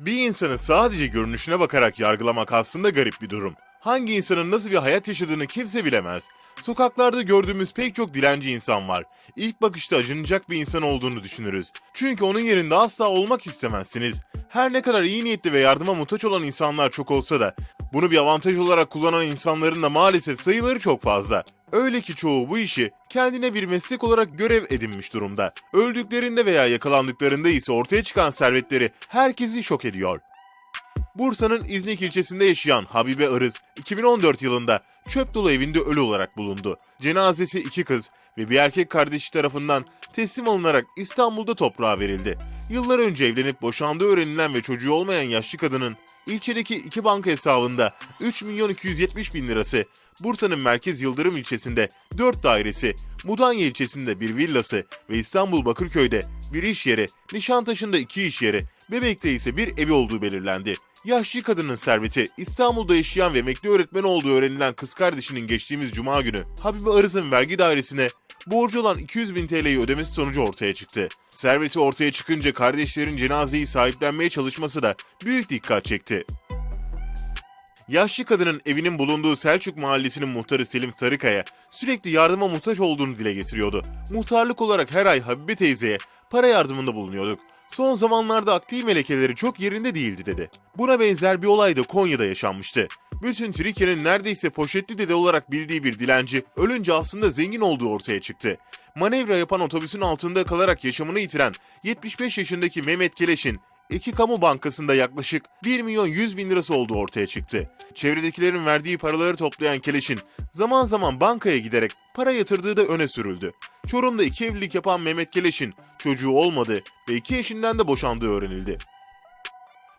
Bir insanı sadece görünüşüne bakarak yargılamak aslında garip bir durum. Hangi insanın nasıl bir hayat yaşadığını kimse bilemez. Sokaklarda gördüğümüz pek çok dilenci insan var. İlk bakışta acınacak bir insan olduğunu düşünürüz. Çünkü onun yerinde asla olmak istemezsiniz. Her ne kadar iyi niyetli ve yardıma muhtaç olan insanlar çok olsa da bunu bir avantaj olarak kullanan insanların da maalesef sayıları çok fazla. Öyle ki çoğu bu işi kendine bir meslek olarak görev edinmiş durumda. Öldüklerinde veya yakalandıklarında ise ortaya çıkan servetleri herkesi şok ediyor. Bursa'nın İznik ilçesinde yaşayan Habibe Arız, 2014 yılında çöp dolu evinde ölü olarak bulundu. Cenazesi iki kız ve bir erkek kardeşi tarafından teslim alınarak İstanbul'da toprağa verildi. Yıllar önce evlenip boşandığı öğrenilen ve çocuğu olmayan yaşlı kadının ilçedeki iki banka hesabında 3 milyon 270 bin lirası, Bursa'nın Merkez Yıldırım ilçesinde 4 dairesi, Mudanya ilçesinde bir villası ve İstanbul Bakırköy'de bir iş yeri, Nişantaşı'nda iki iş yeri, Bebek'te ise bir evi olduğu belirlendi. Yaşlı kadının serveti İstanbul'da yaşayan ve emekli öğretmen olduğu öğrenilen kız kardeşinin geçtiğimiz cuma günü Habibe Arız'ın vergi dairesine borcu olan 200 bin TL'yi ödemesi sonucu ortaya çıktı. Serveti ortaya çıkınca kardeşlerin cenazeyi sahiplenmeye çalışması da büyük dikkat çekti. Yaşlı kadının evinin bulunduğu Selçuk Mahallesi'nin muhtarı Selim Sarıkaya sürekli yardıma muhtaç olduğunu dile getiriyordu. Muhtarlık olarak her ay Habibe teyzeye para yardımında bulunuyorduk. Son zamanlarda akli melekeleri çok yerinde değildi dedi. Buna benzer bir olay da Konya'da yaşanmıştı. Bütün Trikya'nın neredeyse poşetli dede olarak bildiği bir dilenci ölünce aslında zengin olduğu ortaya çıktı. Manevra yapan otobüsün altında kalarak yaşamını yitiren 75 yaşındaki Mehmet Keleş'in iki kamu bankasında yaklaşık 1 milyon 100 bin lirası olduğu ortaya çıktı. Çevredekilerin verdiği paraları toplayan Keleş'in zaman zaman bankaya giderek para yatırdığı da öne sürüldü. Çorum'da iki evlilik yapan Mehmet Keleş'in çocuğu olmadı ve iki eşinden de boşandığı öğrenildi.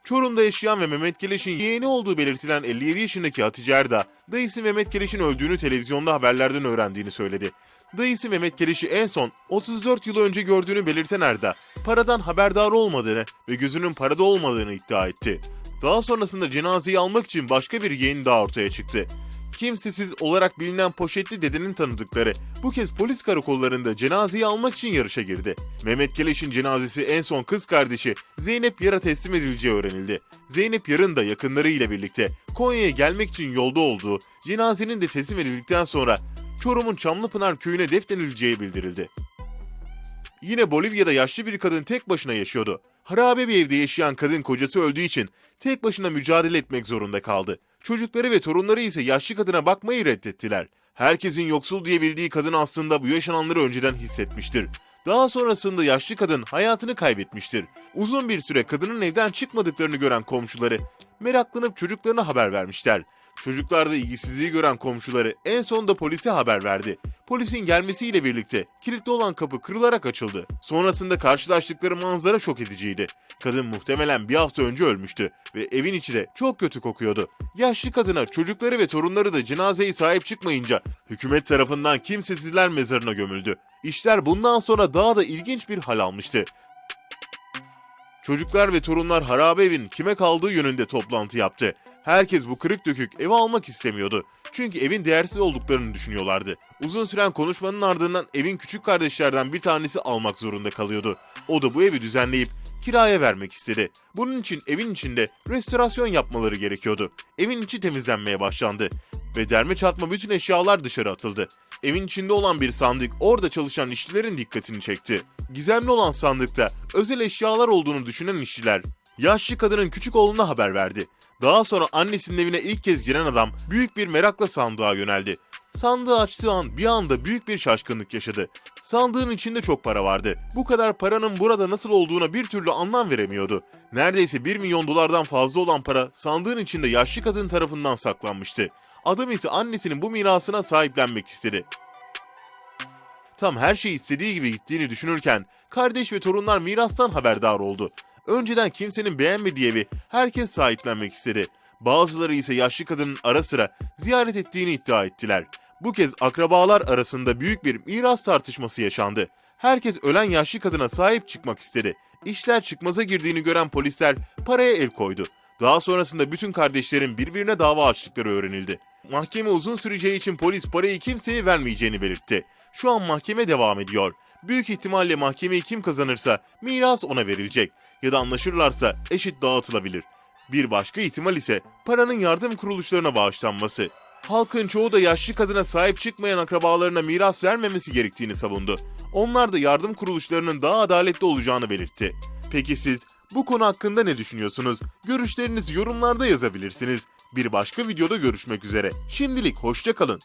Çorum'da yaşayan ve Mehmet Keleş'in yeğeni olduğu belirtilen 57 yaşındaki Hatice Erda, dayısı Mehmet Keleş'in öldüğünü televizyonda haberlerden öğrendiğini söyledi. Dayısı Mehmet Keleş'i en son 34 yıl önce gördüğünü belirten Erda, paradan haberdar olmadığını ve gözünün parada olmadığını iddia etti. Daha sonrasında cenazeyi almak için başka bir yeğen daha ortaya çıktı. Kimsesiz olarak bilinen poşetli dedenin tanıdıkları bu kez polis karakollarında cenazeyi almak için yarışa girdi. Mehmet Keleş'in cenazesi en son kız kardeşi Zeynep Yar'a teslim edileceği öğrenildi. Zeynep Yar'ın da yakınları ile birlikte Konya'ya gelmek için yolda olduğu, cenazenin de teslim edildikten sonra Çorum'un Çamlıpınar köyüne defnedileceği bildirildi. Yine Bolivya'da yaşlı bir kadın tek başına yaşıyordu. Harabe bir evde yaşayan kadın kocası öldüğü için tek başına mücadele etmek zorunda kaldı. Çocukları ve torunları ise yaşlı kadına bakmayı reddettiler. Herkesin yoksul diye bildiği kadın aslında bu yaşananları önceden hissetmiştir. Daha sonrasında yaşlı kadın hayatını kaybetmiştir. Uzun bir süre kadının evden çıkmadıklarını gören komşuları meraklanıp çocuklarına haber vermişler. Çocuklarda ilgisizliği gören komşuları en sonunda polise haber verdi. Polisin gelmesiyle birlikte kilitli olan kapı kırılarak açıldı. Sonrasında karşılaştıkları manzara şok ediciydi. Kadın muhtemelen bir hafta önce ölmüştü ve evin içi de çok kötü kokuyordu. Yaşlı kadına çocukları ve torunları da cenazeyi sahip çıkmayınca hükümet tarafından kimsesizler mezarına gömüldü. İşler bundan sonra daha da ilginç bir hal almıştı. Çocuklar ve torunlar harabe evin kime kaldığı yönünde toplantı yaptı. Herkes bu kırık dökük evi almak istemiyordu. Çünkü evin değersiz olduklarını düşünüyorlardı. Uzun süren konuşmanın ardından evin küçük kardeşlerden bir tanesi almak zorunda kalıyordu. O da bu evi düzenleyip kiraya vermek istedi. Bunun için evin içinde restorasyon yapmaları gerekiyordu. Evin içi temizlenmeye başlandı ve derme çatma bütün eşyalar dışarı atıldı. Evin içinde olan bir sandık orada çalışan işçilerin dikkatini çekti. Gizemli olan sandıkta özel eşyalar olduğunu düşünen işçiler yaşlı kadının küçük oğluna haber verdi. Daha sonra annesinin evine ilk kez giren adam büyük bir merakla sandığa yöneldi. Sandığı açtığı an bir anda büyük bir şaşkınlık yaşadı. Sandığın içinde çok para vardı. Bu kadar paranın burada nasıl olduğuna bir türlü anlam veremiyordu. Neredeyse 1 milyon dolardan fazla olan para sandığın içinde yaşlı kadın tarafından saklanmıştı. Adam ise annesinin bu mirasına sahiplenmek istedi. Tam her şey istediği gibi gittiğini düşünürken kardeş ve torunlar mirastan haberdar oldu. Önceden kimsenin beğenmediği evi herkes sahiplenmek istedi. Bazıları ise yaşlı kadının ara sıra ziyaret ettiğini iddia ettiler. Bu kez akrabalar arasında büyük bir miras tartışması yaşandı. Herkes ölen yaşlı kadına sahip çıkmak istedi. İşler çıkmaza girdiğini gören polisler paraya el koydu. Daha sonrasında bütün kardeşlerin birbirine dava açtıkları öğrenildi. Mahkeme uzun süreceği için polis parayı kimseye vermeyeceğini belirtti. Şu an mahkeme devam ediyor. Büyük ihtimalle mahkemeyi kim kazanırsa miras ona verilecek. Ya da anlaşırlarsa eşit dağıtılabilir. Bir başka ihtimal ise paranın yardım kuruluşlarına bağışlanması. Halkın çoğu da yaşlı kadına sahip çıkmayan akrabalarına miras vermemesi gerektiğini savundu. Onlar da yardım kuruluşlarının daha adaletli olacağını belirtti. Peki siz bu konu hakkında ne düşünüyorsunuz? Görüşlerinizi yorumlarda yazabilirsiniz. Bir başka videoda görüşmek üzere. Şimdilik hoşça kalın.